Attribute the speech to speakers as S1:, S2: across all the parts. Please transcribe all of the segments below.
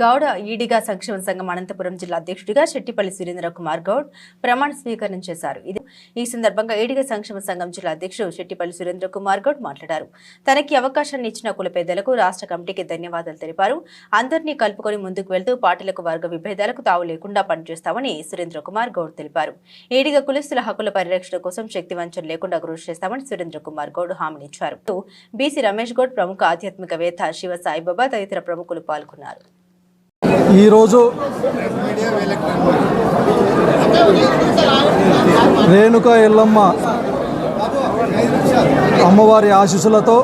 S1: గౌడ ఈడిగా సంక్షేమ సంఘం అనంతపురం జిల్లా అధ్యక్షుడిగా శెట్టిపల్లి సురేంద్ర కుమార్ గౌడ్ ప్రమాణ స్వీకారం చేశారు. ఇది ఈ సందర్భంగా ఈడిగా సంక్షేమ సంఘం జిల్లా అధ్యక్షుడు శెట్టిపల్లి సురేంద్ర కుమార్ గౌడ్ మాట్లాడారు. తనకి అవకాశాన్ని ఇచ్చిన కుల పెద్దలకు రాష్ట్ర కమిటీకి ధన్యవాదాలు తెలిపారు. అందరినీ కలుపుకొని ముందుకు వెళ్తూ పార్టీలకు వర్గ విభేదాలకు తావు లేకుండా పనిచేస్తామని సురేంద్ర కుమార్ గౌడ్ తెలిపారు. ఈడిగా కులస్తుల హక్కుల పరిరక్షణ కోసం శక్తి వంచన లేకుండా కృషి చేస్తామని సురేంద్ర కుమార్ గౌడ్ హామీనిచ్చారు బీసీ రమేష్ గౌడ్ ప్రముఖ ఆధ్యాత్మికవేత్త శివ సాయిబాబా తదితర ప్రముఖులు పాల్గొన్నారు.
S2: ఈరోజు రేణుక ఎల్లమ్మ అమ్మవారి ఆశీస్సులతో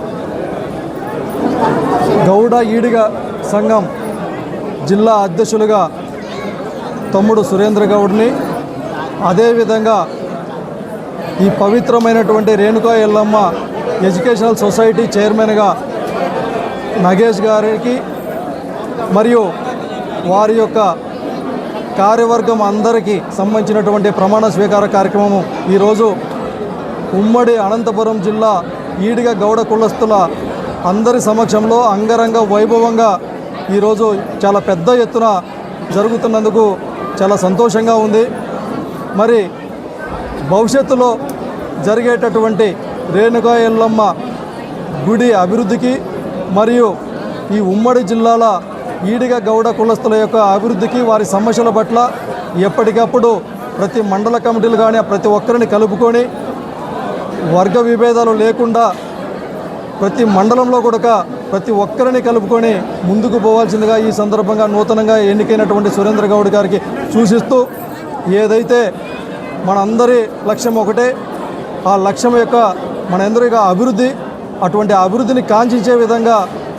S2: గౌడ ఈడిగ సంఘం జిల్లా అధ్యక్షులుగా తమ్ముడు సురేంద్ర గౌడ్ని అదేవిధంగా ఈ పవిత్రమైనటువంటి రేణుకా ఎల్లమ్మ ఎడ్యుకేషనల్ సొసైటీ చైర్మన్గా నగేష్ గారికి మరియు వారి యొక్క కార్యవర్గం అందరికీ సంబంధించినటువంటి ప్రమాణ స్వీకార కార్యక్రమము ఈరోజు ఉమ్మడి అనంతపురం జిల్లా ఈడిగ గౌడ కులస్తుల అందరి సమక్షంలో అంగరంగ వైభవంగా ఈరోజు చాలా పెద్ద ఎత్తున జరుగుతున్నందుకు చాలా సంతోషంగా ఉంది. మరి భవిష్యత్తులో జరిగేటటువంటి రేణుకా ఎల్లమ్మ గుడి అభివృద్ధికి మరియు ఈ ఉమ్మడి జిల్లాల ఈడిగా గౌడ కులస్తుల యొక్క అభివృద్ధికి వారి సమస్యల పట్ల ఎప్పటికప్పుడు ప్రతి మండల కమిటీలు కానీ ప్రతి ఒక్కరిని కలుపుకొని వర్గ విభేదాలు లేకుండా ప్రతి మండలంలో కూడా ప్రతి ఒక్కరిని కలుపుకొని ముందుకు పోవాల్సిందిగా ఈ సందర్భంగా నూతనంగా ఎన్నికైనటువంటి సురేంద్ర గౌడ్ గారికి సూచిస్తూ ఏదైతే మనందరి లక్ష్యం ఒకటే ఆ లక్ష్యం యొక్క మనందరి అభివృద్ధి అటువంటి అభివృద్ధిని కాంక్షించే విధంగా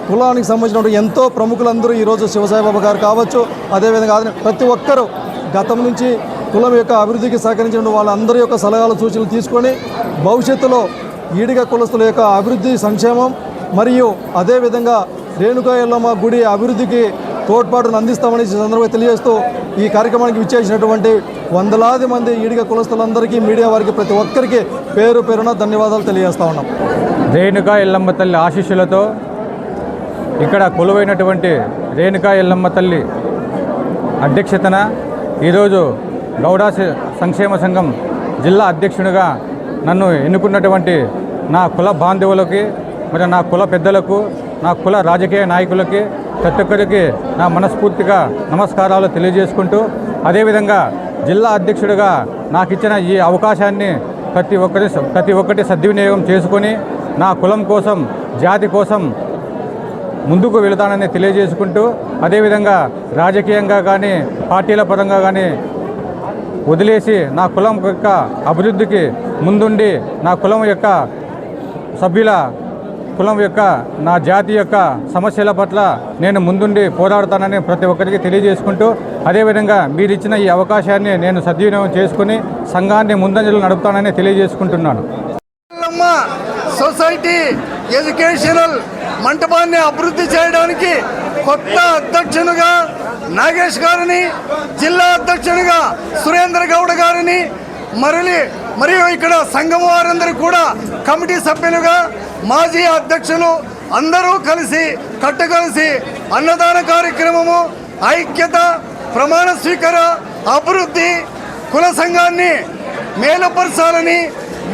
S2: కులానికి సంబంధించిన ఎంతో ప్రముఖులందరూ ఈరోజు శివసాయిబాబా గారు కావచ్చు అదేవిధంగా ప్రతి ఒక్కరూ గతం నుంచి కులం యొక్క అభివృద్ధికి సహకరించిన వాళ్ళందరి యొక్క సలహాలు సూచనలు తీసుకొని భవిష్యత్తులో ఈడిగ కులస్తుల యొక్క అభివృద్ధి సంక్షేమం మరియు అదేవిధంగా రేణుకా ఎల్లమ్మ గుడి అభివృద్ధికి తోడ్పాటును అందిస్తామని సందర్భంగా తెలియజేస్తూ ఈ కార్యక్రమానికి విచ్చేసినటువంటి వందలాది మంది ఈడిగ కులస్తులందరికీ మీడియా వారికి ప్రతి ఒక్కరికి పేరు పేరున ధన్యవాదాలు తెలియజేస్తా ఉన్నాం.
S3: రేణుకా ఎల్లమ్మ తల్లి ఆశీస్సులతో ఇక్కడ కొలువైనటువంటి రేణుకా ఎల్లమ్మ తల్లి అధ్యక్షతన ఈరోజు గౌడ సంక్షేమ సంఘం జిల్లా అధ్యక్షునిగా నన్ను ఎన్నుకున్నటువంటి నా కుల బాంధవులకి మరి నా కుల పెద్దలకు నా కుల రాజకీయ నాయకులకి ప్రతి ఒక్కరికి నా మనస్ఫూర్తిగా నమస్కారాలు తెలియజేసుకుంటూ అదేవిధంగా జిల్లా అధ్యక్షుడిగా నాకు ఇచ్చిన ఈ అవకాశాన్ని ప్రతి ఒక్కరి ప్రతి ఒక్కటి సద్వినియోగం చేసుకొని నా కులం కోసం జాతి కోసం ముందుకు వెళతానని తెలియజేసుకుంటూ అదేవిధంగా రాజకీయంగా కానీ పార్టీల పరంగా కానీ వదిలేసి నా కులం యొక్క అభివృద్ధికి ముందుండి నా కులం యొక్క సభ్యుల కులం యొక్క నా జాతి యొక్క సమస్యల పట్ల నేను ముందుండి పోరాడుతానని ప్రతి ఒక్కరికి తెలియజేసుకుంటూ అదేవిధంగా మీరు ఇచ్చిన ఈ అవకాశాన్ని నేను సద్వినియోగం చేసుకుని సంఘాన్ని ముందంజలు నడుపుతానని తెలియజేసుకుంటున్నాను.
S4: సొసైటీ ఎడ్యుకేషనల్ మంటపాన్ని అభివృద్ధి చేయడానికి కొత్త అధ్యక్షునిగా నాగేష్ గారిని జిల్లా అధ్యక్షునిగా సురేంద్ర గౌడ్ గారిని మరలి మరియు ఇక్కడ సంఘం వారందరూ కూడా కమిటీ సభ్యులుగా మాజీ అధ్యక్షులు అందరూ కలిసి కట్టుకలిసి అన్నదాన కార్యక్రమము ఐక్యత ప్రమాణ స్వీకార అభివృద్ధి కుల సంఘాన్ని మేలుపరచాలని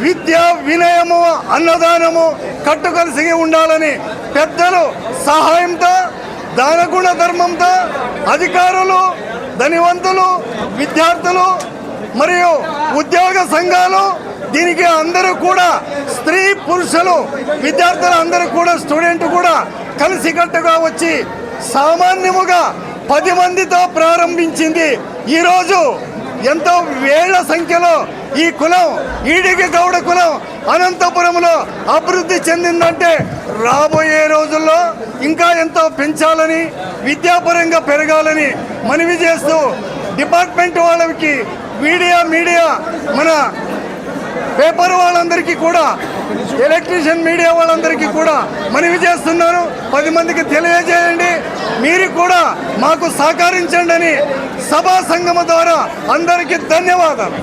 S4: విద్య వినయము అన్నదానము కట్టుకలిసి ఉండాలని పెద్దలు సహాయంతో దానగుణ ధర్మంతో అధికారులు ధనివంతులు విద్యార్థులు మరియు ఉద్యోగ సంఘాలు దీనికి అందరూ కూడా స్త్రీ పురుషులు విద్యార్థులు అందరూ కూడా స్టూడెంట్ కూడా కలిసికట్టుగా వచ్చి సామాన్యముగా పది మందితో ప్రారంభించింది. ఈరోజు ఎంతో వేల సంఖ్యలో ఈ కులం ఈడిగి గౌడ కులం అనంతపురంలో అభివృద్ధి చెందిందంటే రాబోయే రోజుల్లో ఇంకా ఎంతో పెంచాలని విద్యాపరంగా పెరగాలని మనవి చేస్తూ డిపార్ట్మెంట్ వాళ్ళకి మీడియా మీడియా మన పేపర్ వాళ్ళందరికీ కూడా ఎలక్ట్రీషియన్ మీడియా వాళ్ళందరికీ కూడా మనవి చేస్తున్నాను. పది మందికి తెలియజేయండి. మీరు కూడా మాకు సహకరించండి అని సభా సంగమ ద్వారా అందరికీ ధన్యవాదాలు.